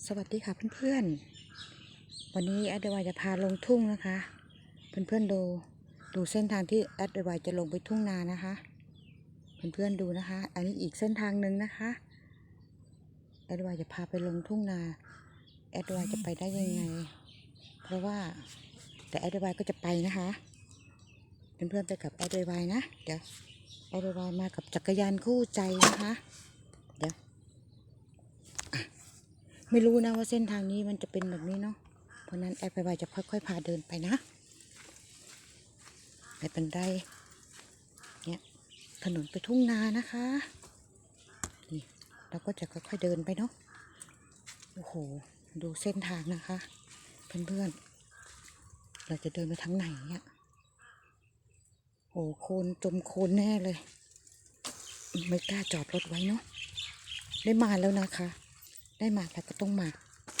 สวัสดีค่ะเพื่อนๆ วันนี้แอดเดวายจะพาลงทุ่งนะคะ เพื่อนๆดูดูเส้นทางที่แอดเดวายจะลงไปทุ่งนานะคะ เพื่อนๆดูนะคะ อันนี้อีกเส้นทางหนึ่งนะคะแอดเดวายจะพาไปลงทุ่งนาแอดเดวายจะไปได้ยังไง เพราะว่าแต่แอดเดวายก็จะไปนะคะเพื่อนๆไปกับแอดเดวายนะเดี๋ยวแอดเดวายมากับจักรยานคู่ใจนะคะ เดี๋ยว ไม่รู้นะว่าเส้นทางนี้มันจะเป็นแบบนี้เนาะเพราะนั้นแอดไปไวจะค่อยๆพาเดินไปนะไม่เป็นไรเนี่ยถนนไปทุ่งนานะคะนี่เราก็จะค่อยๆเดินไปเนาะโอ้โห ดูเส้นทางนะคะเพื่อนๆเราจะเดินไปทางไหนเนี่ยโอ้โคนจมโคนแน่เลย ไม่กล้าจอดรถไว้เนาะได้มาแล้วนะคะ ได้มาแล้วก็ต้องมา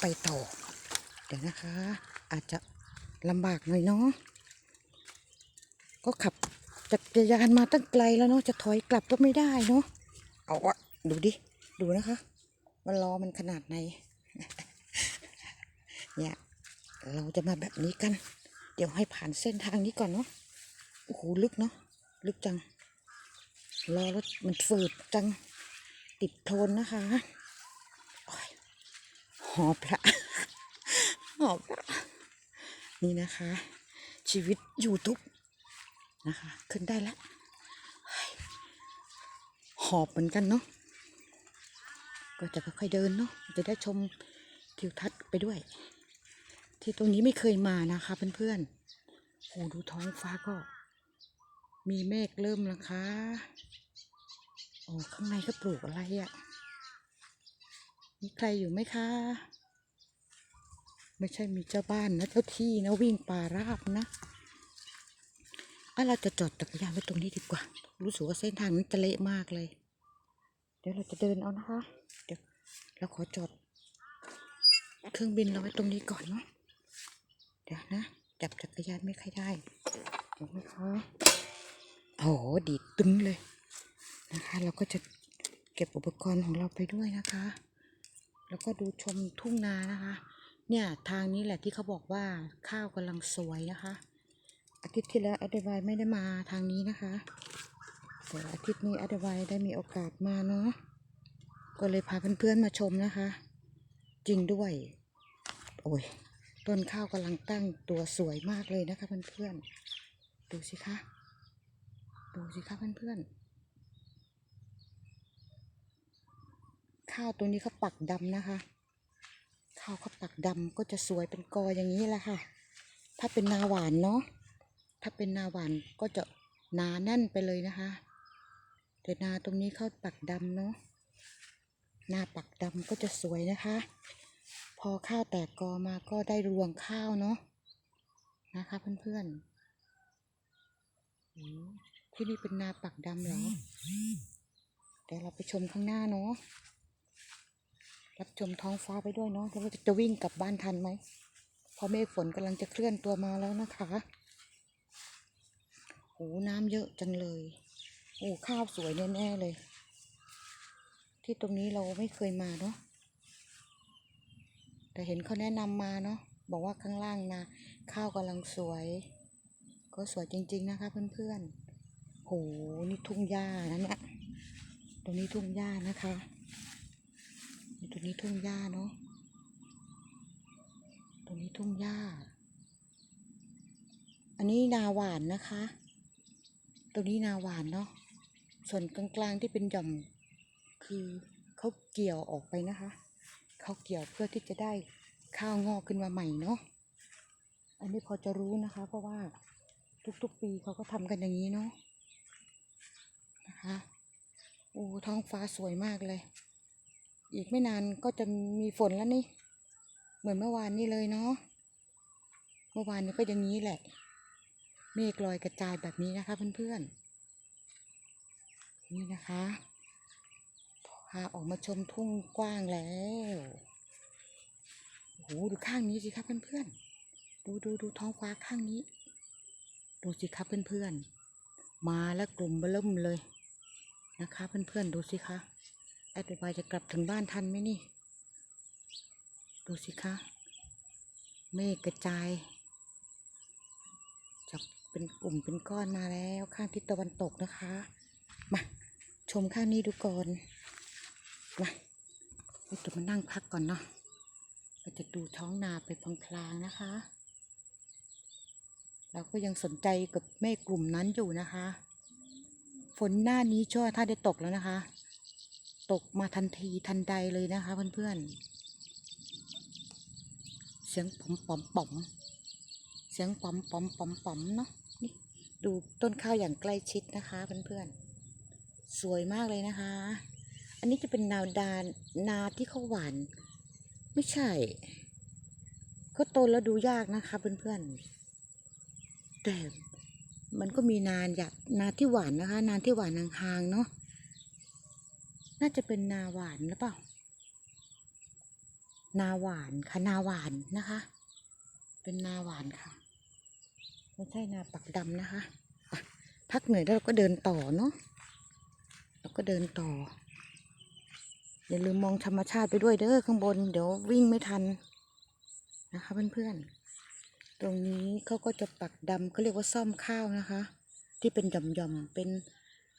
ไปต่อ เดี๋ยวนะคะ อาจจะลำบากหน่อยเนาะก็ขับจักรยานมาตั้งไกลแล้วเนาะจะถอยกลับก็ไม่ได้เนาะเอาวะดูดิ ดูนะคะว่าล้อมันขนาดไหนเนี่ยเราจะมาแบบนี้กัน เดี๋ยวให้ผ่านเส้นทางนี้ก่อนเนาะโอ้โหลึกเนาะลึกจังล้อรถมันฝืดจังติดโทนนะคะ หอบละหอบละนี่นะคะ ชีวิตยูทูบนะคะ ขึ้นได้แล้วหอบเหมือนกันเนาะก็จะค่อยๆเดินเนาะจะได้ชมทิวทัศน์ไปด้วย ที่ตรงนี้ไม่เคยมานะคะเพื่อนๆโอ้ดูท้องฟ้าก็ มีเมฆเริ่มแล้วคะโอ้ข้างในก็ปลูกอะไรอะ่ะ มีใครอยู่ไหมคะ ไม่ใช่มีเจ้าบ้านนะเจ้าที่นะวิ่งป่าราบนะอะเราจะจอดจักรยานไว้ตรงนี้ดีกว่า รู้สึกว่าเส้นทางนั้จะเละมากเลย เดี๋ยวเราจะเดินเอานะคะ เดี๋ยวเราขอจอดเครื่องบินเราไว้ตรงนี้ก่อนเนาะ เดี๋ยวนะ จับจักรยานไม่ค่อยได้เดี๋ยวนะคะโอ้โหดีดตึ้งเลยนะคะ เราก็จะเก็บอุปกรณ์ของเราไปด้วยนะคะ แล้วก็ดูชมทุ่งนานะคะ เนี่ยทางนี้แหละที่เขาบอกว่าข้าวกำลังสวยนะคะ อาทิตย์ที่แล้วอดวไม่ได้มาทางนี้นะคะแต่อาทิตย์นี้อดวได้มีโอกาสมาเนาะก็เลยพาเพื่อนๆมาชมนะคะ จริงด้วย โอ้ยต้นข้าวกำลังตั้งตัวสวยมากเลยนะคะเพื่อนๆดูสิคะดูสิคะเพื่อนๆ ข้าวตัวนี้เขาปักดำนะคะ ข้าวเขาปักดำก็จะสวยเป็นกออย่างนี้แหละค่ะ ถ้าเป็นนาหวานเนาะ ถ้าเป็นนาหวานก็จะหนาแน่นไปเลยนะคะแต่นาตรงนี้เขาปักดำเนาะนาปักดำก็จะสวยนะคะ พอข้าวแตกกอมาก็ได้รวงข้าวเนาะนะคะเพื่อนๆที่นี่เป็นนาปักดำเหรอเดี๋ยวเราไปชมข้างหน้าเนาะ รับชมท้องฟ้าไปด้วยเนาะแล้วาจะวิ่งกลับบ้านทันไหมเพราะเมฆฝนกำลังจะเคลื่อนตัวมาแล้วนะคะโอ้น้ำเยอะจังเลย โอ้ข้าวสวยแน่ๆเลย ที่ตรงนี้เราไม่เคยมาเนาะแต่เห็นเขาแนะนำมาเนาะบอกว่าข้างล่างนะข้าวกำลังสวย ก็สวยจริง ๆนะคะเพื่อนๆโหนี่ทุ่งหญ้านะเนี่ยตรงนี้ทุ่งหญ้านะคะ ตรงนี้ทุ่งหญ้าเนาะตรงนี้ทุ่งหญ้า อันนี้นาหวานนะคะตรงนี้นาหวานเนาะ ส่วนกลางๆที่เป็นหย่อมคือเขาเกี่ยวออกไปนะคะ เขาเกี่ยวเพื่อที่จะได้ข้าวงอกขึ้นมาใหม่เนาะ อันนี้พอจะรู้นะคะ เพราะว่าทุกๆปีเขาก็ทำกันอย่างนี้เนาะ นะคะ โอ้ท้องฟ้าสวยมากเลย อีกไม่นานก็จะมีฝนแล้วนี่ เหมือนเมื่อวานนี้เลยเนาะ เมื่อวานนี้ก็อย่างนี้แหละ เมฆลอยกระจายแบบนี้นะคะเพื่อนๆ นี่นะคะพาออกมาชมทุ่งกว้างแล้วโอ้โหดูข้างนี้สิครับเพื่อนๆ ดูดูดูท้องฟ้าข้างนี้ ดูสิครับเพื่อนๆ มาแล้วกลุ่มเบิ่มเลยนะคะเพื่อนๆ ดูสิคะ แอดไวจะกลับถึงบ้านทันไหมนี่ ดูสิคะ เมฆกระจายจะเป็นกลุ่มเป็นก้อนมาแล้วข้างทิศตะวันตกนะคะ มา ชมข้างนี้ดูก่อน มาเราจะมานั่งพักก่อนเนาะเราจะดูท้องนาไปพลางๆนะคะ เราก็ยังสนใจกับเมฆกลุ่มนั้นอยู่นะคะ ฝนหน้านี้ชั่วถ้าได้ตกแล้วนะคะ ตกมาทันทีทันใดเลยนะคะเพื่อนๆ เสียงป๋อมป๋อมป๋อมเสียงป๋อมป๋อมป๋อมป๋อมเนาะนี่ดูต้นข้าวอย่างใกล้ชิดนะคะเพื่อนๆ สวยมากเลยนะคะ อันนี้จะเป็นนาวดานนาที่เขาหวาน ไม่ใช่เขาโตแล้วดูยากนะคะเพื่อนๆ แต่มันก็มีนานอยากนาที่หวานนะคะ นานที่หวานห่างๆเนาะ น่าจะเป็นนาหวานหรือเปล่า นาหวานค่ะนาหวานนะคะ เป็นนาหวานค่ะ ไม่ใช่นาปักดำนะคะอะพักเหนื่อยแล้วเราก็เดินต่อเนาะเราก็เดินต่อ อย่าลืมมองธรรมชาติไปด้วยเด้อข้างบน เดี๋ยววิ่งไม่ทันนะคะเพื่อนๆ ตรงนี้เขาก็จะปักดำเขาเรียกว่าซ่อมข้าวนะคะ ที่เป็นหย่อมๆ เป็น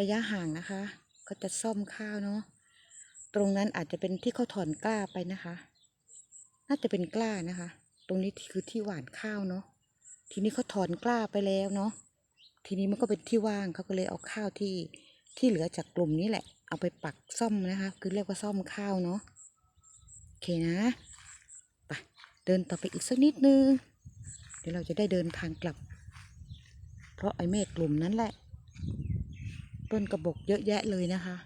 ระยะห่างนะคะ ก็จะซ่อมข้าวเนาะตรงนั้นอาจจะเป็นที่เขาถอนกล้าไปนะคะ น่าจะเป็นกล้านะคะ ตรงนี้คือที่หว่านข้าวเนาะทีนี้เขาถอนกล้าไปแล้วเนาะทีนี้มันก็เป็นที่ว่างเขาก็เลยเอาข้าวที่ที่เหลือจากกลุ่มนี้แหละ เอาไปปักซ่อมนะคะ คือเรียกว่าซ่อมข้าวเนาะโอเคนะไปเดินต่อไปอีกสักนิดนึงเดี๋ยวเราจะได้เดินทางกลับ เพราะไอ้เมฆกลุ่มนั้นแหละ ต้นกระบอกเยอะแยะเลยนะคะ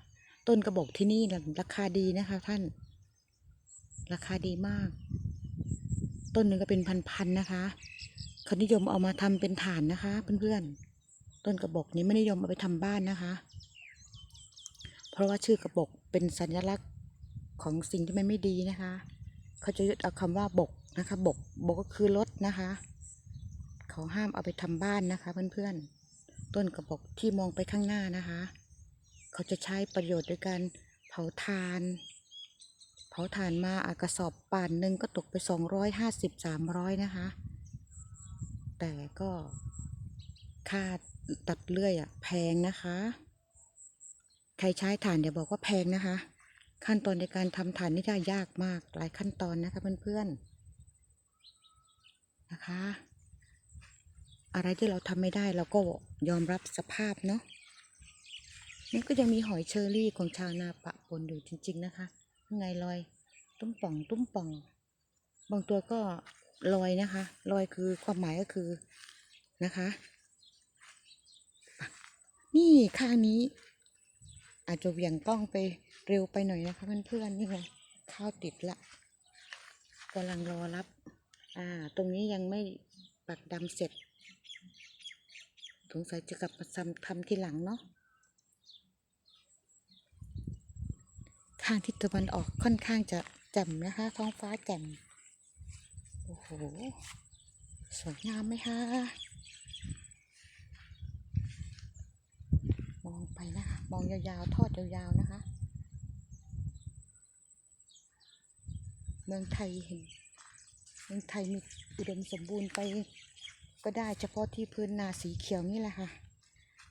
ต้นกระบอกที่นี่ราคาดีนะคะ ท่าน ราคาดีมาก ต้นหนึ่งก็เป็นพันๆนะคะเขานิยมเอามาทำเป็นฐานนะคะ เพื่อนๆ ต้นกระบอกนี้ไม่นิยมเอาไปทำบ้านนะคะ เพราะว่าชื่อกระบอกเป็นสัญลักษณ์ของสิ่งที่มันไม่ดีนะคะ เขาจะยึดเอาคำว่าบกนะคะ บก บกก็คือรถนะคะ เขาห้ามเอาไปทำบ้านนะคะ เพื่อนๆ ต้นกระบอกที่มองไปข้างหน้านะคะ เขาจะใช้ประโยชน์โดยการเผาทาน เผาถ่านมาอากระสอบป่านหนึ่งก็ตกไปสองร้อยห้าสิบสามร้อยนะคะ แต่ก็ค่าตัดเลื่อยอะแพงนะคะ ใครใช้ถ่านอย่าบอกว่าแพงนะคะ ขั้นตอนในการทำถ่านนี่ได้ยากมากหลายขั้นตอนนะคะเพื่อนๆนะคะ อะไรที่เราทำไม่ได้เราก็ยอมรับสภาพเนาะนี่ก็ยังมีหอยเชอรี่ของชาวนาปะปนอยู่จริง ๆ นะคะข้างลอย ตุ้มป่อง ตุ้มป่อง บางตัวก็ลอยนะคะลอยคือความหมายก็คือนะคะอะนี่ข้างนี้ อาจจะเหวี่ยงกล้องไปเร็วไปหน่อยนะคะเพื่อนๆนี่ไงข้าวติดละกำลังรอรับ อ่า ตรงนี้ยังไม่ปักดำเสร็จ สงสัยจะกลับมาทำทำทีหลังเนาะทางทิศตะวันออกค่อนข้างจะแจ่มนะคะ ท้องฟ้าแจ่มโอ้โห สวยงามไหมคะมองไปนะคะ มองยาวๆ ทอดยาวๆนะคะ เมืองไทยเห็นเมืองไทยมีอุดมสมบูรณ์ไป ก็ได้เฉพาะที่พื้นนาสีเขียวนี่แหละค่ะ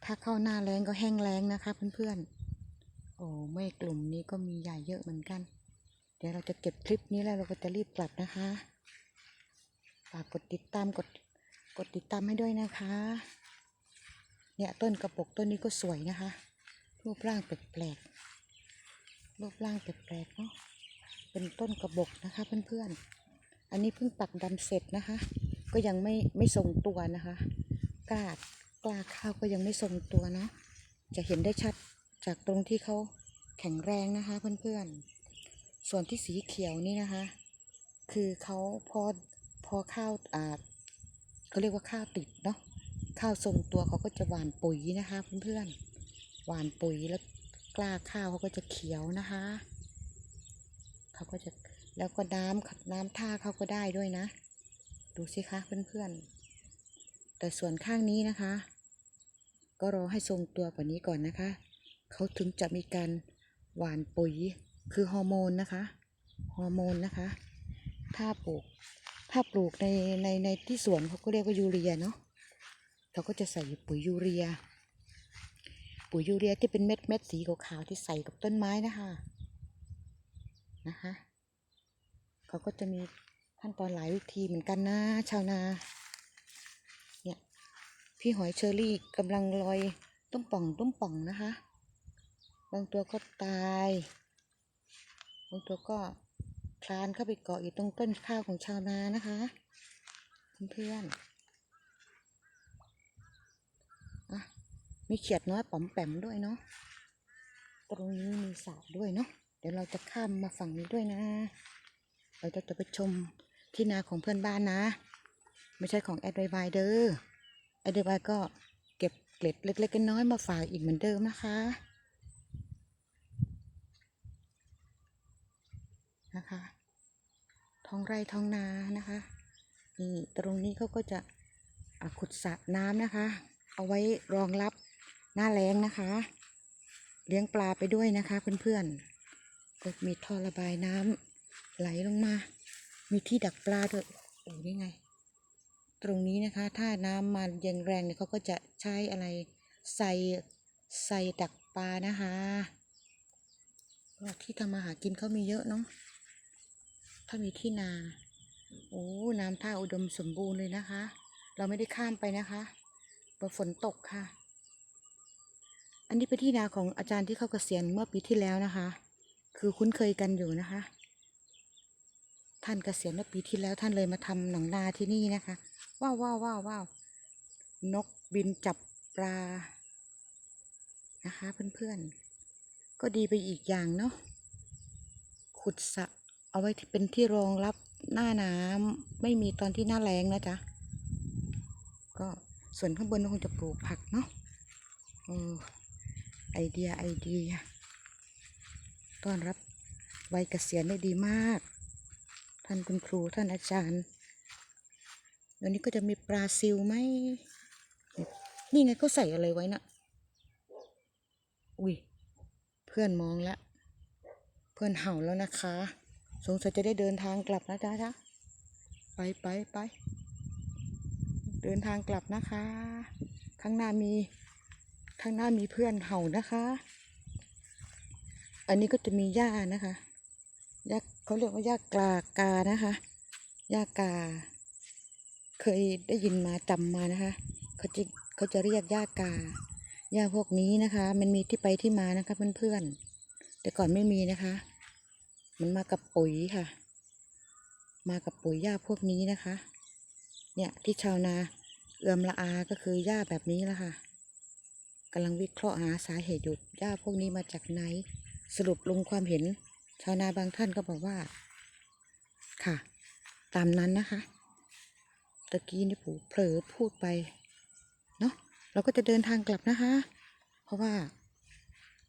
ถ้าเข้าหน้าแรงก็แห้งแล้งนะคะเพื่อนๆ โอ้เมฆกลุ่มนี้ก็มีใหญ่เยอะเหมือนกัน เดี๋ยวเราจะเก็บคลิปนี้แล้วเราก็จะรีบกลับนะคะ ฝากกดติดตามกดกดติดตามให้ด้วยนะคะ เนี่ยต้นกระปกต้นนี้ก็สวยนะคะ รูปร่างแปลกๆ รูปร่างแปลกๆเนาะ เป็นต้นกระบอกนะคะเพื่อนๆ อันนี้เพิ่งปักดำเสร็จนะคะ ก็ยังไม่ไม่ทรงตัวนะคะกล้ากล้าข้าวก็ยังไม่ทรงตัวนะ จะเห็นได้ชัดจากตรงที่เขาแข็งแรงนะคะเพื่อนๆ ส่วนที่สีเขียวนี่นะคะ คือเขาพอพอข้าวอ่าเขาเรียกว่าข้าวติดเนาะข้าวทรงตัวเขาก็จะหวานปุ๋ยนะคะเพื่อนๆหวานปุ๋ยแล้วกล้าข้าวเขาก็จะเขียวนะคะเขาก็จะแล้วก็น้ำขัดน้ำท่าเขาก็ได้ด้วยนะ ดูสิคะเพื่อนๆ แต่ส่วนข้างนี้นะคะ ก็รอให้ทรงตัวกว่านี้ก่อนนะคะ เขาถึงจะมีการหว่านปุ๋ยคือฮอร์โมนนะคะ ฮอร์โมนนะคะ ถ้าปลูก ถ้าปลูกในในในที่สวนเขาก็เรียกว่ายูเรียเนาะเขาก็จะใส่ปุ๋ยยูเรีย ปุ๋ยยูเรียที่เป็นเม็ดเม็ดสีขาวๆที่ใส่กับต้นไม้นะคะ นะคะ เขาก็จะมี ขั้นตอนหลายวิธีเหมือนกันนะ ชาวนา เนี่ย พี่หอยเชอรี่กำลังลอยต้มป่องต้มป่องนะคะ บางตัวก็ตาย บางตัวก็คลานเข้าไปเกาะอยู่ตรงต้นข้าวของชาวนานะคะเพื่อนๆอะมีเขียดน้อยป๋อมแปมด้วยเนาะ ตรงนี้มีสระด้วยเนาะ เดี๋ยวเราจะข้ามมาฝั่งนี้ด้วยนะ เราจะจะไปชม ที่นาของเพื่อนบ้านนะ ไม่ใช่ของแอดไวไวเดอร์แอดไวไวก็เก็บเกล็ดเล็กๆน้อยๆมาฝากอีกเหมือนเดิมนะคะนะคะท้องไร่ท้องนานะคะ นี่ตรงนี้เขาก็จะขุดสระน้ำนะคะ เอาไว้รองรับหน้าแล้งนะคะ เลี้ยงปลาไปด้วยนะคะเพื่อนๆก็มีท่อระบายน้ำไหลลงมา มีที่ดักปลาด้วยโอ้นี่ไง ตรงนี้นะคะ ถ้าน้ำมาเย็นแรงเนี่ยเขาก็จะใช้อะไรใส่ใส่ดักปลานะคะที่ทำมาหากินเขามีเยอะเนาะถ้ามีที่นา โอ้น้ำท่าอุดมสมบูรณ์เลยนะคะ เราไม่ได้ข้ามไปนะคะเพราะฝนตกค่ะ อันนี้เป็นที่นาของอาจารย์ที่เขาเกษียณเมื่อปีที่แล้วนะคะ คือคุ้นเคยกันอยู่นะคะ ท่านเกษียณเมื่อปีที่แล้วท่านเลยมาทำหนองนาที่นี่นะคะ ว้าวว้าวว้าวว้าวนกบินจับปลา นะคะเพื่อนๆ ก็ดีไปอีกอย่างเนาะ ขุดสระเอาไว้ที่เป็นที่รองรับหน้าน้ำไม่มีตอนที่หน้าแล้งนะจ๊ะ ก็ส่วนข้างบนคงจะปลูกผักเนาะเออไอเดียไอเดีย ต้อนรับวัยเกษียณได้ดีมาก ท่านคุณครูท่านอาจารย์เดี๋ยวนี้ก็จะมีปลาซิวไหมนี่ไงเขาใส่อะไรไว้น่ะอุ้ยเพื่อนมองแล้ว เพื่อนเห่าแล้วนะคะ สงสัยจะได้เดินทางกลับนะจ๊ะจ๊ะไปไปไปเดินทางกลับนะคะ ข้างหน้ามีข้างหน้ามีเพื่อนเห่านะคะ อันนี้ก็จะมีหญ้านะคะหญ้า เขาเรียกว่าหญ้ากลากานะคะหญ้ากา เคยได้ยินมาจำมานะคะ เขาจะเขาจะเรียกหญ้ากาหญ้าพวกนี้นะคะ มันมีที่ไปที่มานะคะเพื่อนๆแต่ก่อนไม่มีนะคะ มันมากับปุ๋ยค่ะ มากับปุ๋ยหญ้าพวกนี้นะคะ เนี่ยที่ชาวนาเอื้อมละอาก็คือหญ้าแบบนี้แหละค่ะกำลังวิเคราะห์หาสาเหตุหยุดหญ้าพวกนี้มาจากไหน สรุปลงความเห็น ชาวนาบางท่านก็บอกว่า ค่ะ ตามนั้นนะคะตะกี้นี่ปู่เผลอพูดไป เนาะเราก็จะเดินทางกลับนะคะ เพราะว่า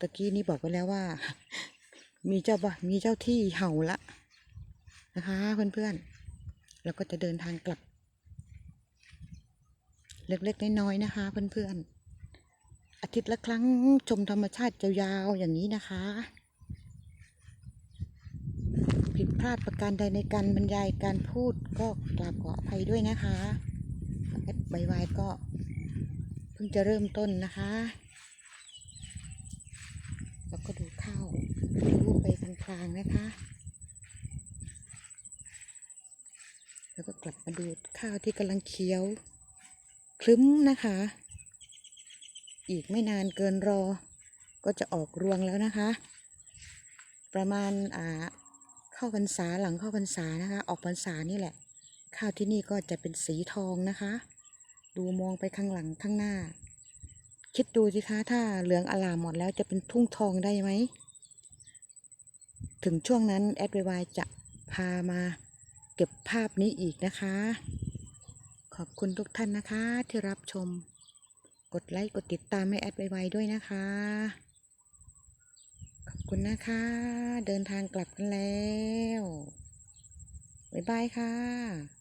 ตะกี้นี้บอกไปแล้วว่า มีเจ้าบ่มีเจ้าที่เห่าละนะคะเพื่อนๆเราก็จะเดินทางกลับ เล็กๆน้อยๆนะคะ เพื่อนๆอาทิตย์ละครั้งชมธรรมชาติยาวๆอย่างนี้นะคะ ผิด พลาดประการใดในการบรรยายการพูดก็กราบขออภัยด้วยนะคะแอดใบวายก็เพิ่งจะเริ่มต้นนะคะ แล้วก็ดูข้าวดูไปพลางๆนะคะ แล้วก็กลับมาดูข้าวที่กำลังเคี้ยวคลึ้มนะคะ อีกไม่นานเกินรอ ก็จะออกรวงแล้วนะคะ ประมาณอ่า เข้าพรรษาหลังเข้าพรรษานะคะ ออกพรรษานี่แหละ ข้าวที่นี่ก็จะเป็นสีทองนะคะ ดูมองไปข้างหลังข้างหน้า คิดดูสิคะถ้าเหลืองอลามหมดแล้วจะเป็นทุ่งทองได้ไหม ถึงช่วงนั้นแอดวายจะพามาเก็บภาพนี้อีกนะคะ ขอบคุณทุกท่านนะคะที่รับชม กดไลค์กดติดตามให้แอดไวๆด้วยนะคะ คุณนะคะ เดินทางกลับกันแล้ว บ๊ายบายค่ะ